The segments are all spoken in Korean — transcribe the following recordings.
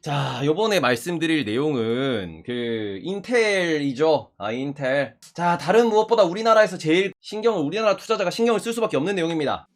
자, 요번에 말씀드릴 내용은 그 인텔이죠. 아, 인텔. 자, 다른 무엇보다 우리나라에서 제일 신경을 우리나라 투자자가 신경을 쓸 수밖에 없는 내용입니다.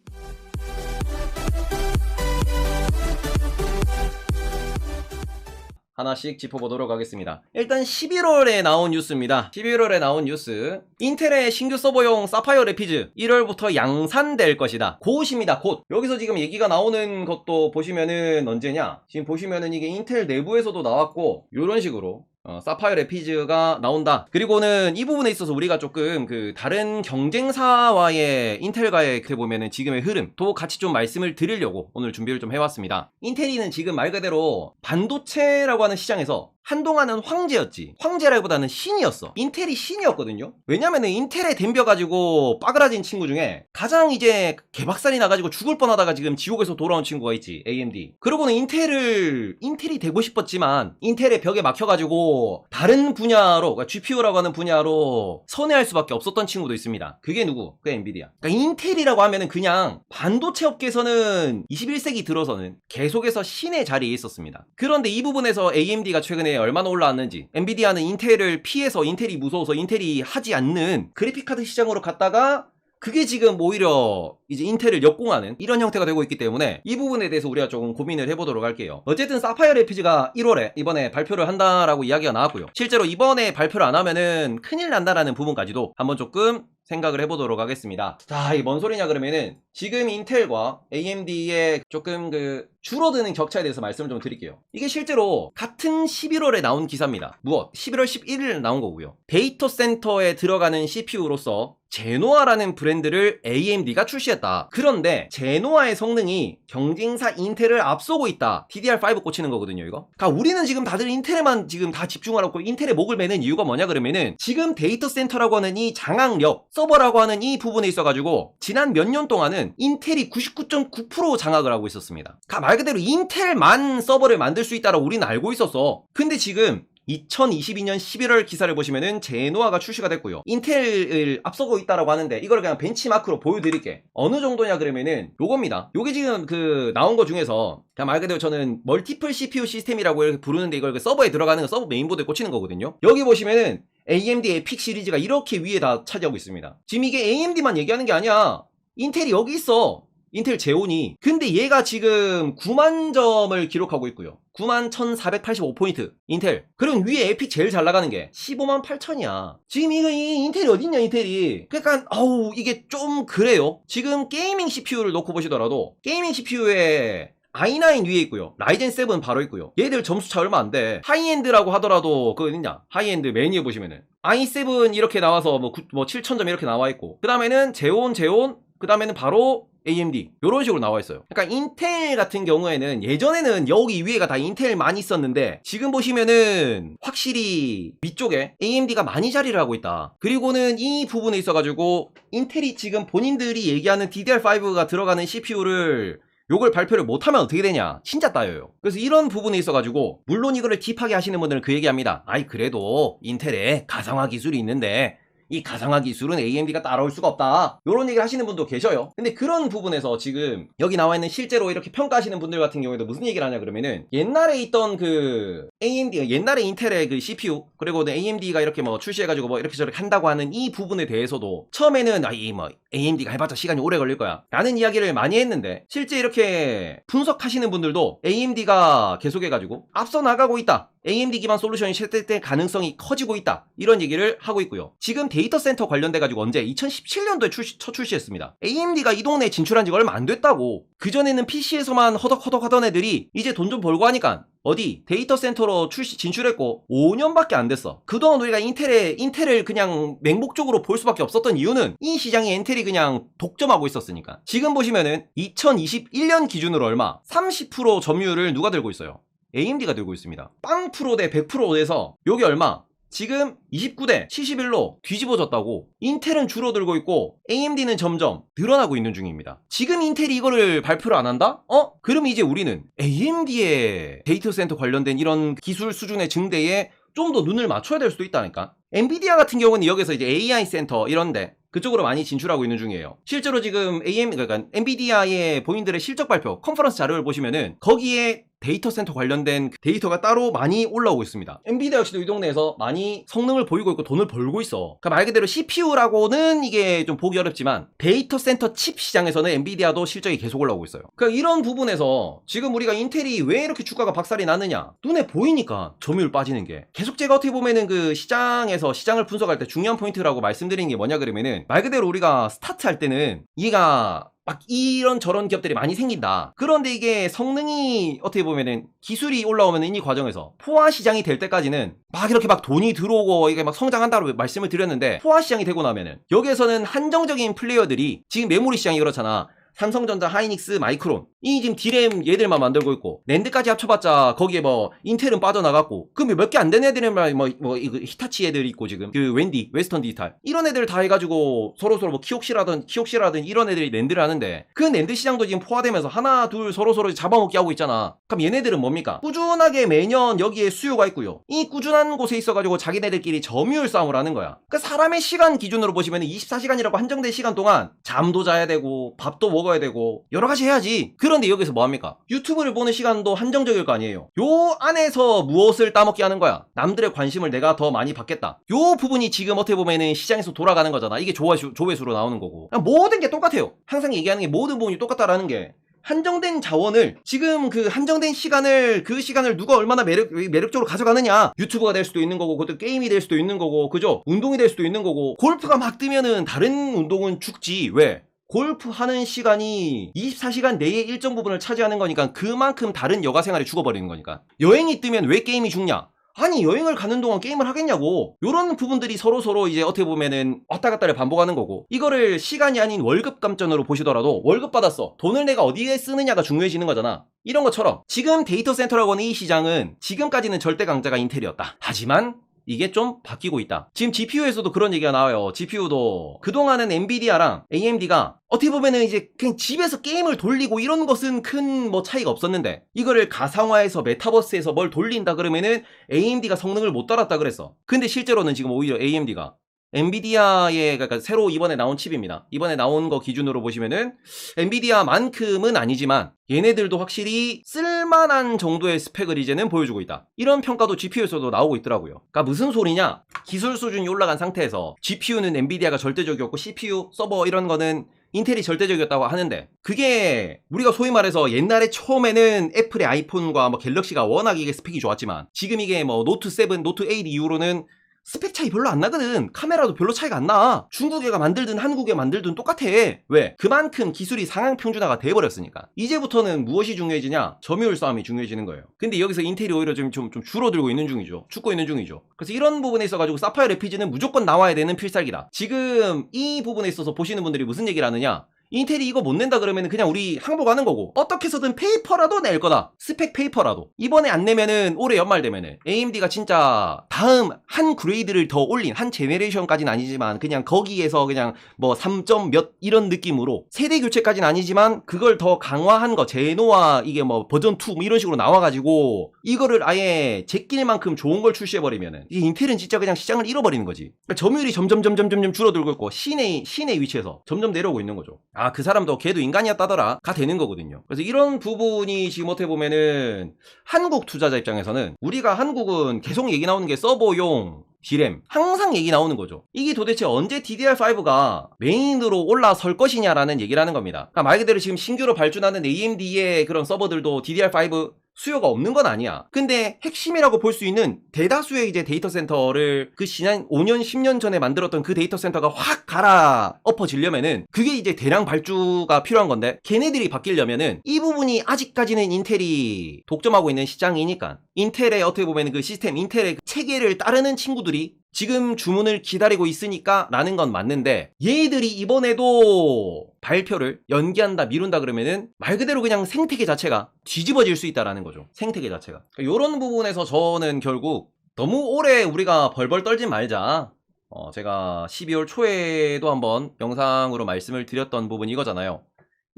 하나씩 짚어보도록 하겠습니다. 일단 11월에 나온 뉴스입니다. 11월에 나온 뉴스. 인텔의 신규 서버용 사파이어 레피즈 1월부터 양산될 것이다. 곧입니다. 곧. 여기서 지금 얘기가 나오는 것도 보시면은 언제냐? 지금 보시면은 이게 인텔 내부에서도 나왔고 이런 식으로 어, 사파이어 레피즈가 나온다. 그리고는 이 부분에 있어서 우리가 조금 그 다른 경쟁사와의 인텔과의 어떻게 보면은 지금의 흐름도 같이 좀 말씀을 드리려고 오늘 준비를 좀 해왔습니다. 인텔이는 지금 말 그대로 반도체라고 하는 시장에서 한동안은 황제였지. 황제라기보다는 신이었어. 인텔이 신이었거든요. 왜냐면은 인텔에 덤벼가지고 빠그라진 친구 중에 가장 이제 개박살이 나가지고 죽을 뻔하다가 지금 지옥에서 돌아온 친구가 있지. AMD. 그러고는 인텔을 인텔이 되고 싶었지만 인텔의 벽에 막혀가지고 다른 분야로 그러니까 GPU라고 하는 분야로 선회할 수밖에 없었던 친구도 있습니다. 그게 누구? 그 엔비디아. 그러니까 인텔이라고 하면은 그냥 반도체 업계에서는 21세기 들어서는 계속해서 신의 자리에 있었습니다. 그런데 이 부분에서 AMD가 최근에 얼마나 올라왔는지 엔비디아는 인텔을 피해서 인텔이 무서워서 인텔이 하지 않는 그래픽카드 시장으로 갔다가 그게 지금 오히려 이제 인텔을 역공하는 이런 형태가 되고 있기 때문에 이 부분에 대해서 우리가 조금 고민을 해보도록 할게요. 어쨌든 사파이어 레피즈가 1월에 이번에 발표를 한다라고 이야기가 나왔고요. 실제로 이번에 발표를 안 하면은 큰일 난다라는 부분까지도 한번 조금 생각을 해보도록 하겠습니다. 자, 이 뭔 소리냐 그러면은 지금 인텔과 AMD의 조금 그 줄어드는 격차에 대해서 말씀을 좀 드릴게요. 이게 실제로 같은 11월에 나온 기사입니다. 무엇? 11월 11일 나온 거고요. 데이터 센터에 들어가는 CPU로서 제노아라는 브랜드를 AMD가 출시했다. 그런데 제노아의 성능이 경쟁사 인텔을 앞서고 있다. DDR5 꽂히는 거거든요, 이거. 그러니까 우리는 지금 다들 인텔에만 지금 다 집중하라고 인텔에 목을 매는 이유가 뭐냐 그러면은 지금 데이터 센터라고 하는 이 장악력, 서버라고 하는 이 부분에 있어 가지고 지난 몇 년 동안은 인텔이 99.9% 장악을 하고 있었습니다. 말 그대로 인텔만 서버를 만들 수 있다라고 우리는 알고 있었어. 근데 지금 2022년 11월 기사를 보시면은 제노아가 출시가 됐고요. 인텔을 앞서고 있다라고 하는데 이걸 그냥 벤치마크로 보여드릴게. 어느 정도냐 그러면은 요겁니다. 요게 지금 그 나온 거 중에서 그냥 말 그대로 저는 멀티플 CPU 시스템이라고 이렇게 부르는데 이걸 그 서버에 들어가는 거 서버 메인보드에 꽂히는 거거든요. 여기 보시면은 AMD 에픽 시리즈가 이렇게 위에 다 차지하고 있습니다. 지금 이게 AMD만 얘기하는 게 아니야. 인텔이 여기 있어. 인텔 제온이. 근데 얘가 지금 9만 점을 기록하고 있고요. 9만 1485포인트. 인텔. 그리고 위에 에픽 제일 잘 나가는 게 15만 8천이야. 지금 이거 이 인텔이 어딨냐, 인텔이. 그러니까, 어우, 이게 좀 그래요. 지금 게이밍 CPU를 놓고 보시더라도, 게이밍 CPU에 i9 위에 있고요. 라이젠 7 바로 있고요. 얘들 점수 차 얼마 안 돼. 하이엔드라고 하더라도 그 어딨냐? 하이엔드 메뉴에 보시면은 i7 이렇게 나와서 뭐, 구- 뭐 7000점 이렇게 나와 있고 그 다음에는 제온 제온 그 다음에는 바로 AMD 이런 식으로 나와 있어요. 그러니까 인텔 같은 경우에는 예전에는 여기 위에가 다 인텔 많이 있었는데 지금 보시면은 확실히 위쪽에 AMD가 많이 자리를 하고 있다. 그리고는 이 부분에 있어가지고 인텔이 지금 본인들이 얘기하는 DDR5가 들어가는 CPU를 요걸 발표를 못하면 어떻게 되냐? 진짜 따여요. 그래서 이런 부분에 있어가지고 물론 이거를 딥하게 하시는 분들은 그 얘기합니다. 아이 그래도 인텔에 가상화 기술이 있는데 이 가상화 기술은 AMD가 따라올 수가 없다. 이런 얘기를 하시는 분도 계셔요. 근데 그런 부분에서 지금 여기 나와 있는 실제로 이렇게 평가하시는 분들 같은 경우에도 무슨 얘기를 하냐 그러면은 옛날에 있던 그 AMD 옛날에 인텔의 그 CPU 그리고 AMD가 이렇게 뭐 출시해가지고 뭐 이렇게 저렇게 한다고 하는 이 부분에 대해서도 처음에는 아이 뭐 AMD가 해봤자 시간이 오래 걸릴 거야 라는 이야기를 많이 했는데 실제 이렇게 분석하시는 분들도 AMD가 계속해가지고 앞서 나가고 있다. AMD 기반 솔루션이 실제 가능성이 커지고 있다. 이런 얘기를 하고 있고요. 지금 데이터 센터 관련돼 가지고 언제 2017년도에 출시, 첫 출시했습니다. AMD가 이 동네에 진출한 지가 얼마 안 됐다고. 그전에는 PC에서만 허덕허덕 하던 애들이 이제 돈 좀 벌고 하니까 어디 데이터 센터로 출시 진출했고 5년밖에 안 됐어. 그동안 우리가 인텔에 인텔을 그냥 맹목적으로 볼 수밖에 없었던 이유는 이 시장에 인텔이 그냥 독점하고 있었으니까. 지금 보시면은 2021년 기준으로 얼마? 30% 점유율을 누가 들고 있어요? AMD가 들고 있습니다. 빵 프로 대 100%에서 여기 얼마? 지금 29대 71로 뒤집어졌다고 인텔은 줄어들고 있고 AMD는 점점 늘어나고 있는 중입니다. 지금 인텔이 이거를 발표를 안 한다? 어? 그럼 이제 우리는 AMD의 데이터 센터 관련된 이런 기술 수준의 증대에 좀 더 눈을 맞춰야 될 수도 있다니까. 엔비디아 같은 경우는 여기서 이제 AI 센터 이런데 그쪽으로 많이 진출하고 있는 중이에요. 실제로 지금 AM 그러니까 엔비디아의 본인들의 실적 발표 컨퍼런스 자료를 보시면은 거기에 데이터 센터 관련된 그 데이터가 따로 많이 올라오고 있습니다. 엔비디아 역시도 이 동네에서 많이 성능을 보이고 있고 돈을 벌고 있어. 그러니까 말 그대로 CPU라고는 이게 좀 보기 어렵지만 데이터 센터 칩 시장에서는 엔비디아도 실적이 계속 올라오고 있어요. 그러니까 이런 부분에서 지금 우리가 인텔이 왜 이렇게 주가가 박살이 났느냐? 눈에 보이니까 점유율 빠지는 게 계속 제가 어떻게 보면은 그 시장에서 시장을 분석할 때 중요한 포인트라고 말씀드리는 게 뭐냐 그러면은 말 그대로 우리가 스타트 할 때는 얘가 막 이런 저런 기업들이 많이 생긴다. 그런데 이게 성능이 어떻게 보면은 기술이 올라오면은 이 과정에서 포화 시장이 될 때까지는 막 이렇게 막 돈이 들어오고 이게 막 성장한다고 말씀을 드렸는데 포화 시장이 되고 나면은 여기에서는 한정적인 플레이어들이 지금 메모리 시장이 그렇잖아. 삼성전자, 하이닉스, 마이크론 이 지금 디램 얘들만 만들고 있고 랜드까지 합쳐봤자 거기에 뭐 인텔은 빠져나갔고 그럼 몇 개안 되는 애들은 뭐, 뭐 이거 히타치 애들 있고 지금 그 웬디, 웨스턴 디지털 이런 애들 다 해가지고 서로 서로 뭐 키옥시라든 키옥시라든 이런 애들이 랜드를 하는데 그 랜드 시장도 지금 포화되면서 하나 둘 서로 서로 잡아먹기 하고 있잖아. 그럼 얘네들은 뭡니까? 꾸준하게 매년 여기에 수요가 있고요. 이 꾸준한 곳에 있어가지고 자기네들끼리 점유율 싸움을 하는 거야. 그 사람의 시간 기준으로 보시면 24시간이라고 한정된 시간 동안 잠도 자야 되고 밥도 먹 어야 되고 여러 가지 해야지. 그런데 여기서 뭐 합니까? 유튜브를 보는 시간도 한정적일 거 아니에요. 요 안에서 무엇을 따먹게 하는 거야? 남들의 관심을 내가 더 많이 받겠다. 요 부분이 지금 어떻게 보면은 시장에서 돌아가는 거잖아. 이게 조회수, 조회수로 나오는 거고. 모든 게 똑같아요. 항상 얘기하는 게 모든 부분이 똑같다라는 게 한정된 자원을 지금 그 한정된 시간을 그 시간을 누가 얼마나 매력 매력적으로 가져가느냐 유튜브가 될 수도 있는 거고 그것도 게임이 될 수도 있는 거고 그죠 운동이 될 수도 있는 거고 골프가 막 뜨면은 다른 운동은 죽지 왜 골프 하는 시간이 24시간 내에 일정 부분을 차지하는 거니까 그만큼 다른 여가 생활이 죽어버리는 거니까. 여행이 뜨면 왜 게임이 죽냐? 아니 여행을 가는 동안 게임을 하겠냐고. 요런 부분들이 서로 서로 이제 어떻게 보면은 왔다 갔다를 반복하는 거고. 이거를 시간이 아닌 월급 감점으로 보시더라도 월급 받았어. 돈을 내가 어디에 쓰느냐가 중요해지는 거잖아. 이런 것처럼 지금 데이터 센터라고 하는 이 시장은 지금까지는 절대 강자가 인텔이었다. 하지만 이게 좀 바뀌고 있다. 지금 GPU에서도 그런 얘기가 나와요. GPU도 그동안은 엔비디아랑 AMD가 어떻게 보면은 이제 그냥 집에서 게임을 돌리고 이런 것은 큰 뭐 차이가 없었는데 이거를 가상화해서 메타버스에서 뭘 돌린다 그러면은 AMD가 성능을 못 따랐다 그랬어. 근데 실제로는 지금 오히려 AMD가 엔비디아의 그러니까 새로 이번에 나온 칩입니다. 이번에 나온 거 기준으로 보시면은 엔비디아만큼은 아니지만 얘네들도 확실히 쓸만한 정도의 스펙을 이제는 보여주고 있다. 이런 평가도 GPU에서도 나오고 있더라고요. 그러니까 무슨 소리냐? 기술 수준이 올라간 상태에서 GPU는 엔비디아가 절대적이었고 CPU, 서버 이런 거는 인텔이 절대적이었다고 하는데 그게 우리가 소위 말해서 옛날에 처음에는 애플의 아이폰과 뭐 갤럭시가 워낙 이게 스펙이 좋았지만 지금 이게 뭐 노트 7, 노트 8 이후로는 스펙 차이 별로 안 나거든. 카메라도 별로 차이가 안 나. 중국에가 만들든 한국에 만들든 똑같아. 왜? 그만큼 기술이 상향 평준화가 돼버렸으니까. 이제부터는 무엇이 중요해지냐? 점유율 싸움이 중요해지는 거예요. 근데 여기서 인텔이 오히려 좀, 좀, 좀 줄어들고 있는 중이죠. 죽고 있는 중이죠. 그래서 이런 부분에 있어가지고 사파이어 레피즈는 무조건 나와야 되는 필살기다. 지금 이 부분에 있어서 보시는 분들이 무슨 얘기를 하느냐? 인텔이 이거 못 낸다 그러면 그냥 우리 항복하는 거고. 어떻게 해서든 페이퍼라도 낼 거다. 스펙 페이퍼라도. 이번에 안 내면은 올해 연말 되면은. AMD가 진짜 다음 한 그레이드를 더 올린 한 제네레이션까지는 아니지만 그냥 거기에서 그냥 뭐 3점 몇 이런 느낌으로 세대 교체까지는 아니지만 그걸 더 강화한 거 제노와 이게 뭐 버전 2 뭐 이런 식으로 나와가지고 이거를 아예 제낄 만큼 좋은 걸 출시해버리면은 이 인텔은 진짜 그냥 시장을 잃어버리는 거지. 그러니까 점유율이 점점 점점 점점 줄어들고 있고 신의 신의 위치에서 점점 내려오고 있는 거죠 아 그 사람도 걔도 인간이었다더라 가 되는 거거든요 그래서 이런 부분이 지금 어떻게 보면은 한국 투자자 입장에서는 우리가 한국은 계속 얘기 나오는 게 서버용 디램 항상 얘기 나오는 거죠. 이게 도대체 언제 DDR5가 메인으로 올라설 것이냐라는 얘기를 하는 겁니다. 그러니까 말 그대로 지금 신규로 발주하는 AMD의 그런 서버들도 DDR5 수요가 없는 건 아니야. 근데 핵심이라고 볼 수 있는 대다수의 이제 데이터 센터를 그 지난 5년, 10년 전에 만들었던 그 데이터 센터가 확 갈아 엎어지려면은 그게 이제 대량 발주가 필요한 건데 걔네들이 바뀌려면은 이 부분이 아직까지는 인텔이 독점하고 있는 시장이니까 인텔의 어떻게 보면 그 시스템, 인텔의 그 체계를 따르는 친구들이 지금 주문을 기다리고 있으니까 라는 건 맞는데 얘들이 이번에도 발표를 연기한다 미룬다 그러면은 말 그대로 그냥 생태계 자체가 뒤집어질 수 있다라는 거죠. 생태계 자체가. 이런 부분에서 저는 결국 너무 오래 우리가 벌벌 떨지 말자. 어, 제가 12월 초에도 한번 영상으로 말씀을 드렸던 부분이 이거잖아요.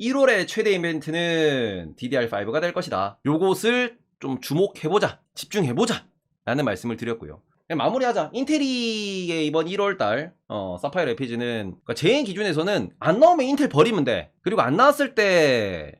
1월의 최대 이벤트는 DDR5가 될 것이다. 요것을 좀 주목해보자 집중해보자 라는 말씀을 드렸고요 마무리하자. 인텔이의 이번 1월달 어, 사파이어 레피즈는 그러니까 제 기준에서는 안 나오면 인텔 버리면 돼. 그리고 안 나왔을 때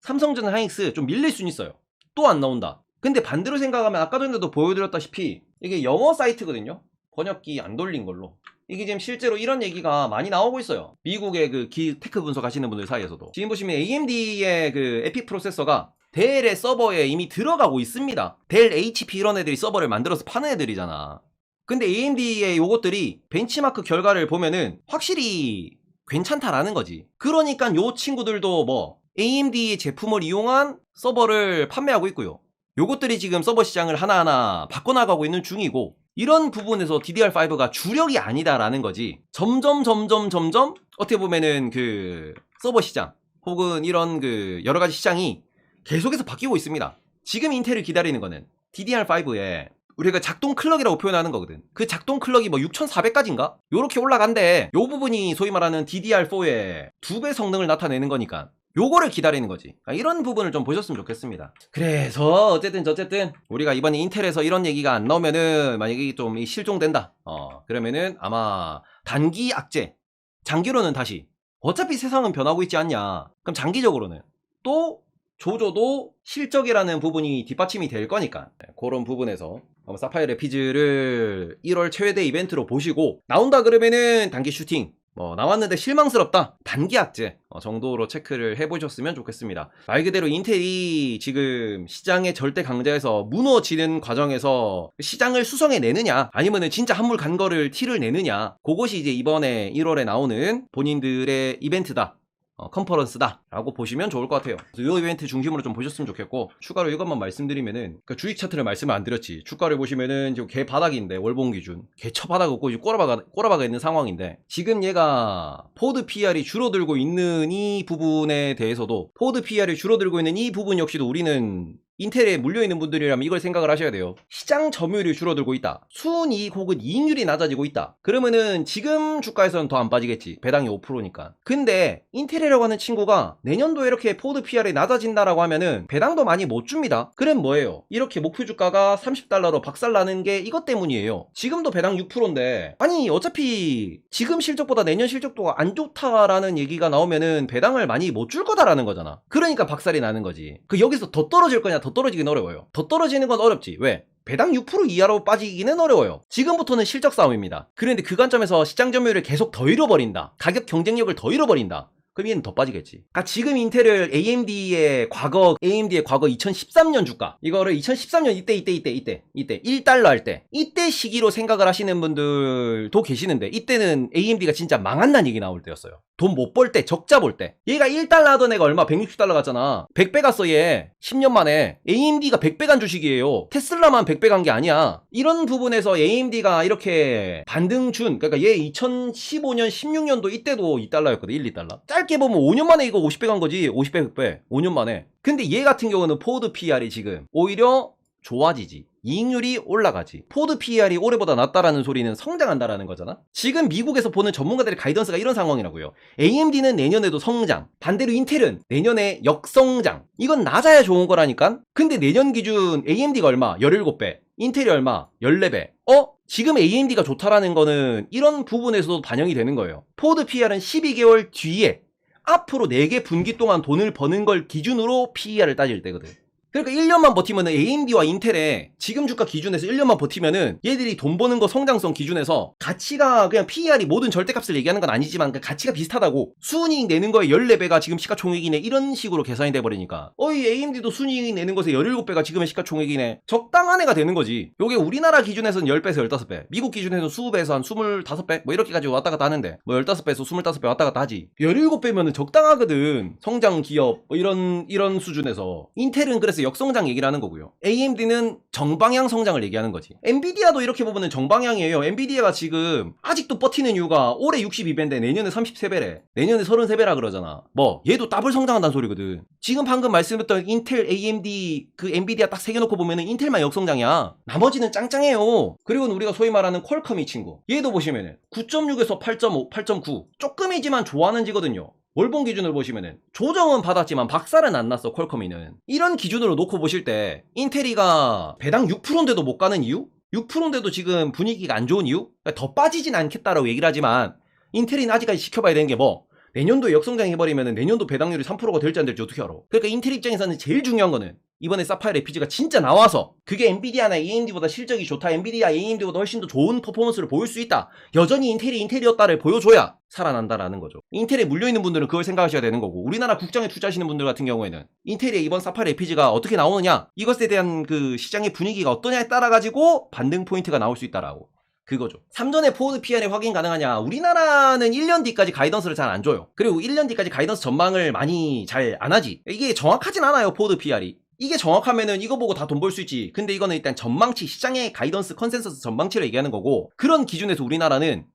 삼성전 하이닉스 좀 밀릴 수는 있어요. 또 안 나온다. 근데 반대로 생각하면 아까 전에도 보여드렸다시피 이게 영어 사이트거든요. 번역기 안 돌린 걸로. 이게 지금 실제로 이런 얘기가 많이 나오고 있어요. 미국의 그 기, 테크 분석하시는 분들 사이에서도. 지금 보시면 AMD의 그 에픽 프로세서가 델의 서버에 이미 들어가고 있습니다. 델 HP 이런 애들이 서버를 만들어서 파는 애들이잖아. 근데 AMD의 요것들이 벤치마크 결과를 보면은 확실히 괜찮다라는 거지. 그러니까 요 친구들도 뭐 AMD의 제품을 이용한 서버를 판매하고 있고요. 요것들이 지금 서버 시장을 하나하나 바꿔나가고 있는 중이고 이런 부분에서 DDR5가 주력이 아니다라는 거지. 점점 점점 점점 어떻게 보면은 그 서버 시장 혹은 이런 그 여러 가지 시장이 계속해서 바뀌고 있습니다. 지금 인텔을 기다리는 거는 DDR5에 우리가 작동 클럭이라고 표현하는 거거든. 그 작동 클럭이 뭐 6400까지인가? 요렇게 올라간대. 요 부분이 소위 말하는 DDR4의 두 배 성능을 나타내는 거니까. 요거를 기다리는 거지. 그러니까 이런 부분을 좀 보셨으면 좋겠습니다. 그래서 어쨌든 어쨌든 우리가 이번에 인텔에서 이런 얘기가 안 나오면은 만약에 좀이 실종된다. 어 그러면은 아마 단기 악재, 장기로는 다시 어차피 세상은 변하고 있지 않냐. 그럼 장기적으로는 또 조조도 실적이라는 부분이 뒷받침이 될 거니까. 네, 그런 부분에서 사파이어 레피즈를 1월 최대 이벤트로 보시고 나온다 그러면은 단기 슈팅 뭐 나왔는데 실망스럽다 단기 악재 어, 정도로 체크를 해보셨으면 좋겠습니다. 말 그대로 인텔이 지금 시장의 절대 강자에서 무너지는 과정에서 시장을 수성해내느냐 아니면은 진짜 한물 간 거를 티를 내느냐 그것이 이제 이번에 1월에 나오는 본인들의 이벤트다 어, 컨퍼런스다 라고 보시면 좋을 것 같아요. 이 이벤트 중심으로 좀 보셨으면 좋겠고 추가로 이것만 말씀드리면은 그 주식 차트를 말씀을 안 드렸지. 주가를 보시면은 지금 개 바닥인데 월봉 기준. 개처 바닥 없고 꼬라박아, 꼬라박아 있는 상황인데 지금 얘가 포드 PR이 줄어들고 있는 이 부분에 대해서도 포드 PR이 줄어들고 있는 이 부분 역시도 우리는 인텔에 물려있는 분들이라면 이걸 생각을 하셔야 돼요. 시장 점유율이 줄어들고 있다. 순이익 혹은 이익률이 낮아지고 있다. 그러면은 지금 주가에서는 더 안 빠지겠지. 배당이 5%니까. 근데 인텔이라고 하는 친구가 내년도에 이렇게 포드 PR이 낮아진다라고 하면은 배당도 많이 못 줍니다. 그럼 뭐예요? 이렇게 목표 주가가 30달러로 박살나는 게 이것 때문이에요. 지금도 배당 6%인데 아니 어차피 지금 실적보다 내년 실적도 안 좋다라는 얘기가 나오면은 배당을 많이 못 줄 거다라는 거잖아. 그러니까 박살이 나는 거지. 그 여기서 더 떨어질 거냐 더 떨어지긴 어려워요. 더 떨어지는 건 어렵지. 왜? 배당 6% 이하로 빠지기는 어려워요. 지금부터는 실적 싸움입니다. 그런데 그 관점에서 시장 점유율을 계속 더 잃어버린다. 가격 경쟁력을 더 잃어버린다. 그럼 얘는 더 빠지겠지. 아, 지금 인텔을 AMD의 과거, AMD의 과거 2013년 주가, 이거를 2013년 이때, 이때, 이때, 이때, 이때, 1달러 할 때, 이때 시기로 생각을 하시는 분들도 계시는데, 이때는 AMD가 진짜 망한다는 얘기 나올 때였어요. 돈 못 벌 때, 적자 볼 때. 얘가 1달러 하던 애가 얼마? 160달러 갔잖아. 100배 갔어, 얘. 10년 만에. AMD가 100배 간 주식이에요. 테슬라만 100배 간 게 아니야. 이런 부분에서 AMD가 이렇게 반등 준, 그러니까 얘 2015년, 16년도 이때도 2달러였거든, 1, 2달러. 짧게 보면 5년 만에 이거 50배 간 거지. 50배, 100배. 5년 만에. 근데 얘 같은 경우는 포드 PR이 지금 오히려 좋아지지. 이익률이 올라가지. 포드 PER이 올해보다 낫다라는 소리는 성장한다라는 거잖아? 지금 미국에서 보는 전문가들의 가이던스가 이런 상황이라고요. AMD는 내년에도 성장. 반대로 인텔은 내년에 역성장. 이건 낮아야 좋은 거라니까? 근데 내년 기준 AMD가 얼마? 17배. 인텔이 얼마? 14배. 어? 지금 AMD가 좋다라는 거는 이런 부분에서도 반영이 되는 거예요. 포드 PER은 12개월 뒤에 앞으로 4개 분기 동안 돈을 버는 걸 기준으로 PER을 따질 때거든. 그러니까 1년만 버티면 AMD와 인텔의 지금 주가 기준에서 1년만 버티면은 얘들이 돈 버는 거 성장성 기준에서 가치가 그냥 PER이 모든 절대값을 얘기하는 건 아니지만 그 가치가 비슷하다고 순이익 내는 거에 14배가 지금 시가총액이네 이런 식으로 계산이 돼 버리니까. 어이 AMD도 순이익 내는 것에 17배가 지금의 시가총액이네. 적당한 애가 되는 거지. 요게 우리나라 기준에서는 10배에서 15배 미국 기준에서는 20배에서 한 25배 뭐 이렇게까지 왔다 갔다 하는데 뭐 15배에서 25배 왔다 갔다 하지. 17배면은 적당하거든. 성장 기업 뭐 이런 이런 수준에서. 인텔은 그래서 역성장 얘기를 하는 거고요. AMD는 정방향 성장을 얘기하는 거지. 엔비디아도 이렇게 보면은 정방향이에요. 엔비디아가 지금 아직도 버티는 이유가 올해 62배인데 내년에 33배래. 내년에 33배라 그러잖아. 뭐 얘도 더블 성장한다는 소리거든. 지금 방금 말씀드렸던 인텔, AMD 그 엔비디아 딱 새겨놓고 보면은 인텔만 역성장이야. 나머지는 짱짱해요. 그리고 우리가 소위 말하는 퀄컴 이 친구. 얘도 보시면은 9.6에서 8.5, 8.9 조금이지만 좋아하는 지거든요. 월봉 기준으로 보시면은 조정은 받았지만 박살은 안 났어 퀄컴이는 이런 기준으로 놓고 보실 때 인텔이가 배당 6%인데도 못 가는 이유? 6%인데도 지금 분위기가 안 좋은 이유? 그러니까 더 빠지진 않겠다라고 얘기를 하지만 인텔이는 아직까지 지켜봐야 되는 게 뭐 내년도에 역성장 해버리면 내년도 배당률이 3%가 될지 안 될지 어떻게 알아? 그러니까 인텔 입장에서는 제일 중요한 거는 이번에 사파이어 레피즈가 진짜 나와서 그게 엔비디아나 AMD보다 실적이 좋다 엔비디아 AMD보다 훨씬 더 좋은 퍼포먼스를 보일 수 있다 여전히 인텔이 인텔이었다를 보여줘야 살아난다라는 거죠 인텔에 물려있는 분들은 그걸 생각하셔야 되는 거고 우리나라 국장에 투자하시는 분들 같은 경우에는 인텔의 이번 사파이어 레피즈가 어떻게 나오느냐 이것에 대한 그 시장의 분위기가 어떠냐에 따라 가지고 반등 포인트가 나올 수 있다라고 그거죠. 3전에 포워드 PR이 확인 가능하냐? 우리나라는 1년 뒤까지 가이던스를 잘 안 줘요. 그리고 1년 뒤까지 가이던스 전망을 많이 잘 안 하지. 이게 정확하진 않아요, 포워드 PR이. 이게 정확하면은 이거 보고 다 돈 벌 수 있지. 근데 이거는 일단 전망치, 시장의 가이던스 컨센서스 전망치를 얘기하는 거고, 그런 기준에서 우리나라는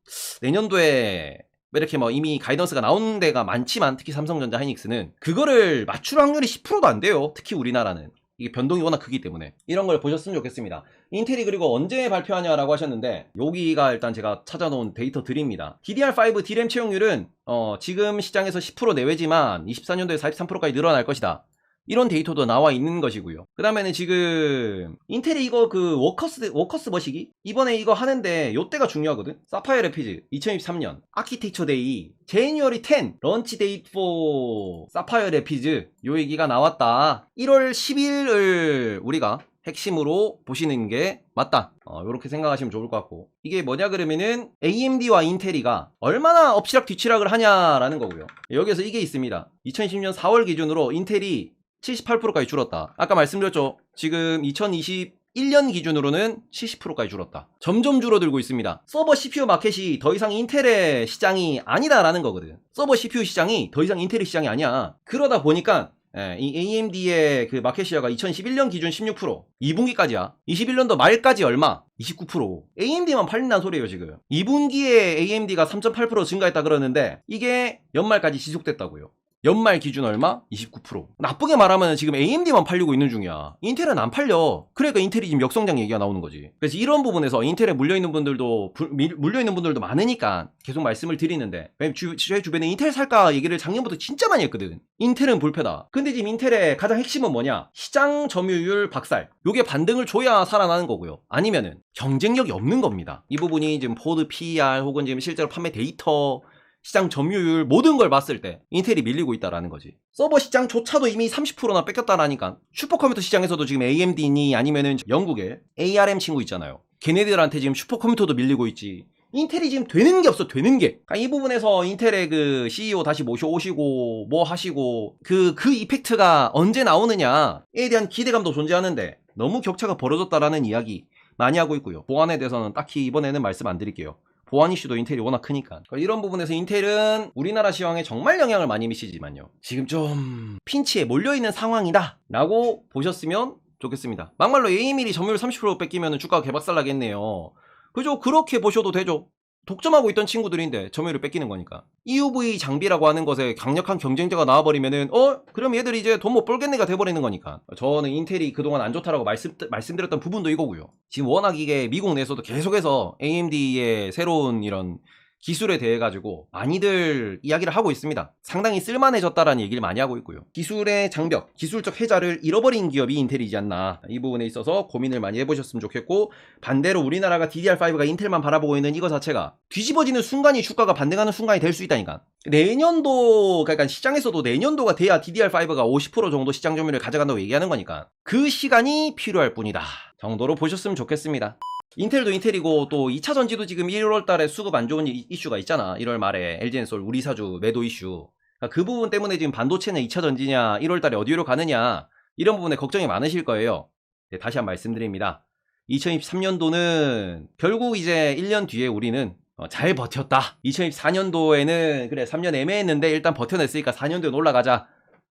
내년도에 뭐 이렇게 뭐 이미 가이던스가 나온 데가 많지만 특히 삼성전자 하이닉스는 그거를 맞출 확률이 10%도 안 돼요. 특히 우리나라는. 이게 변동이 워낙 크기 때문에 이런 걸 보셨으면 좋겠습니다. 인텔이 그리고 언제 발표하냐라고 하셨는데 여기가 일단 제가 찾아놓은 데이터 드립니다. DDR5 D램 채용률은 어, 지금 시장에서 10% 내외지만 24년도에 43%까지 늘어날 것이다. 이런 데이터도 나와 있는 것이고요. 그 다음에는 지금 인텔이 이거 그 워커스 워커스 머시기 이번에 이거 하는데 요때가 중요하거든. 사파이어 레피즈 2023년 아키텍처 데이 제니어리 10 런치 데이트 포 사파이어 레피즈 요 얘기가 나왔다. 1월 10일을 우리가 핵심으로 보시는 게 맞다. 어, 이렇게 생각하시면 좋을 것 같고. 이게 뭐냐 그러면은 AMD와 인텔이가 얼마나 엎치락 뒤치락을 하냐라는 거고요. 여기에서 이게 있습니다. 2020년 4월 기준으로 인텔이 78%까지 줄었다. 아까 말씀드렸죠. 지금 2021년 기준으로는 70%까지 줄었다. 점점 줄어들고 있습니다. 서버 CPU 마켓이 더 이상 인텔의 시장이 아니다라는 거거든. 서버 CPU 시장이 더 이상 인텔의 시장이 아니야. 그러다 보니까 예, 이 AMD의 그 마켓 시어가 2011년 기준 16%, 2분기까지야. 21년도 말까지 얼마? 29%. AMD만 팔린다는 소리예요, 지금. 2분기에 AMD가 3.8% 증가했다 그러는데 이게 연말까지 지속됐다고요. 연말 기준 얼마? 29%. 나쁘게 말하면 지금 AMD만 팔리고 있는 중이야. 인텔은 안 팔려. 그러니까 인텔이 지금 역성장 얘기가 나오는 거지. 그래서 이런 부분에서 인텔에 물려있는 분들도, 물려있는 분들도 많으니까 계속 말씀을 드리는데, 주, 제 주변에 인텔 살까 얘기를 작년부터 진짜 많이 했거든. 인텔은 불패다. 근데 지금 인텔의 가장 핵심은 뭐냐? 시장 점유율 박살. 요게 반등을 줘야 살아나는 거고요. 아니면은 경쟁력이 없는 겁니다. 이 부분이 지금 포드 PER 혹은 지금 실제로 판매 데이터 시장 점유율 모든 걸 봤을 때 인텔이 밀리고 있다라는 거지. 서버 시장조차도 이미 30%나 뺏겼다라니까. 슈퍼컴퓨터 시장에서도 지금 AMD니 아니면은 영국의 ARM 친구 있잖아요. 걔네들한테 지금 슈퍼컴퓨터도 밀리고 있지. 인텔이 지금 되는 게 없어, 되는 게. 그러니까 이 부분에서 인텔의 그 CEO 다시 모셔오시고, 뭐 하시고, 그, 그 이펙트가 언제 나오느냐에 대한 기대감도 존재하는데, 너무 격차가 벌어졌다라는 이야기 많이 하고 있고요. 보안에 대해서는 딱히 이번에는 말씀 안 드릴게요. 보안 이슈도 인텔이 워낙 크니까. 그러니까 이런 부분에서 인텔은 우리나라 시황에 정말 영향을 많이 미치지만요. 지금 좀 핀치에 몰려있는 상황이다. 라고 보셨으면 좋겠습니다. 막말로 AML이 점유율 30% 뺏기면 주가가 개박살 나겠네요. 그죠? 그렇게 보셔도 되죠. 독점하고 있던 친구들인데 점유율을 뺏기는 거니까. EUV 장비라고 하는 것에 강력한 경쟁자가 나와버리면은 어? 그럼 얘들이 이제 돈 못 벌겠네가 돼버리는 거니까. 저는 인텔이 그동안 안 좋다라고 말씀, 말씀드렸던 부분도 이거고요. 지금 워낙 이게 미국 내에서도 계속해서 AMD의 새로운 이런 기술에 대해 가지고 많이들 이야기를 하고 있습니다. 상당히 쓸만해졌다라는 얘기를 많이 하고 있고요. 기술의 장벽, 기술적 해자를 잃어버린 기업이 인텔이지 않나. 이 부분에 있어서 고민을 많이 해보셨으면 좋겠고 반대로 우리나라가 DDR5가 인텔만 바라보고 있는 이거 자체가 뒤집어지는 순간이 주가가 반등하는 순간이 될 수 있다니까. 내년도 그러니까 시장에서도 내년도가 돼야 DDR5가 50% 정도 시장 점유율을 가져간다고 얘기하는 거니까 그 시간이 필요할 뿐이다. 정도로 보셨으면 좋겠습니다. 인텔도 인텔이고 또 2차 전지도 지금 1월 달에 수급 안 좋은 이- 이슈가 있잖아. 1월 말에 LG엔솔 우리 사주 매도 이슈. 그러니까 그 부분 때문에 지금 반도체는 2차 전지냐 1월 달에 어디로 가느냐 이런 부분에 걱정이 많으실 거예요. 네, 다시 한 번 말씀드립니다. 2023년도는 결국 이제 1년 뒤에 우리는 어, 잘 버텼다. 2024년도에는 그래 3년 애매했는데 일단 버텨냈으니까 4년도에 올라가자.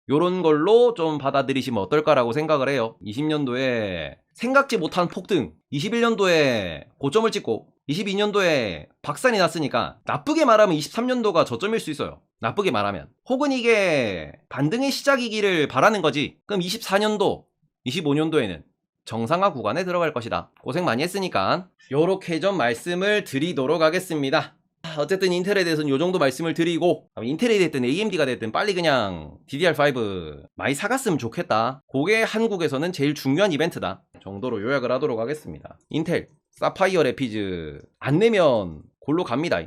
요런 걸로 좀 받아들이시면 어떨까라고 생각을 해요. 20년도에 생각지 못한 폭등, 21년도에 고점을 찍고 22년도에 박살이 났으니까 나쁘게 말하면 23년도가 저점일 수 있어요. 나쁘게 말하면. 혹은 이게 반등의 시작이기를 바라는 거지. 그럼 24년도, 25년도에는 정상화 구간에 들어갈 것이다. 고생 많이 했으니까 요렇게 좀 말씀을 드리도록 하겠습니다. 어쨌든 인텔에 대해서는 요 정도 말씀을 드리고 인텔이 됐든 AMD가 됐든 빨리 그냥 DDR5 많이 사갔으면 좋겠다. 그게 한국에서는 제일 중요한 이벤트다. 정도로 요약을 하도록 하겠습니다. 인텔 사파이어 레피즈 안 내면 골로 갑니다.